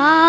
아.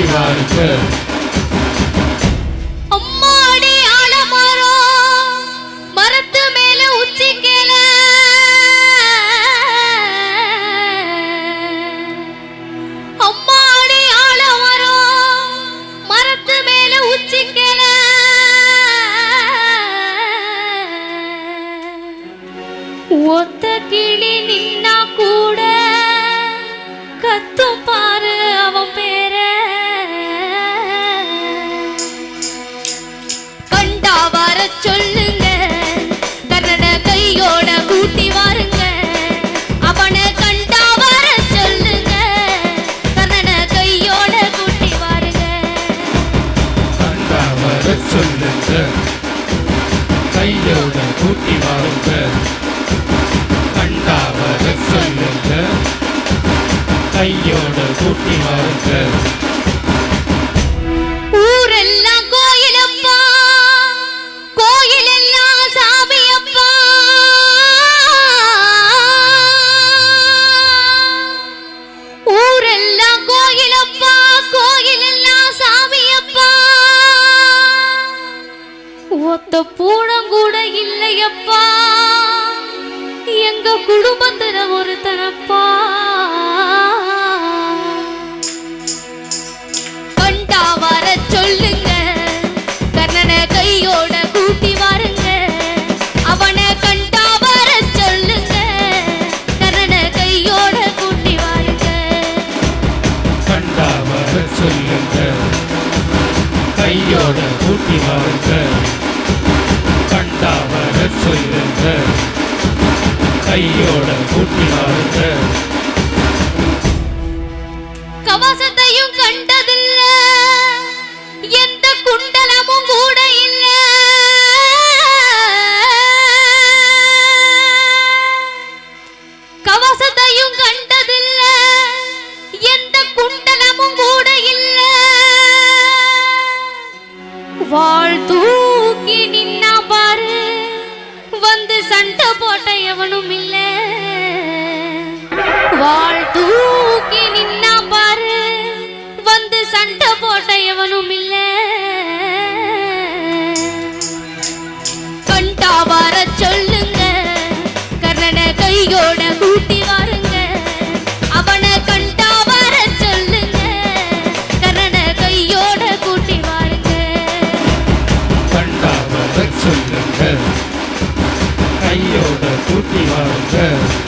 கூட்டி அம்மாடி ஆலமரம் மரத்து மேல உச்சிக்கல அம்மாடி ஆலமரம் மரத்து மேல ஒத்த கிளி நின்னா கூட சொல்லுங்க. கர்ணனை கையோட கூட்டி வாருங்க. அவனை கண்டா வர சொல்லுங்க. கர்ணனை கையோட கூட்டி வாருங்க. கண்டாம சொல்லுங்க. கையோட கூட்டி வாங்க கண்டாம சொல்லுங்க. கையோட கூட்டி ஒத்த பூணம் கூட இல்லையப்பா. எங்க குடும்பத்துல ஒரு தனப்பா கண்டா வர சொல்லுங்க. கர்ணனை கையோட கூட்டி வாருங்க. அவனை கண்டா வர சொல்லுங்க. கர்ணனை கையோட கூட்டி வாருங்க. கண்டாம சொல்லுங்க. கையோட கூட்டி வாருங்க. கண்டாம சொல்லுங்க கையோட கூட்டி வாங்க கவசத்தையும் கண்டதில்ல எந்த குண்டலமும் கூட இல்ல. கவசத்தையும் கண்டதில்ல எந்த குண்டலமும் கூட இல்ல. சண்டை போட்ட எவனும் இல்லை. கூட்டி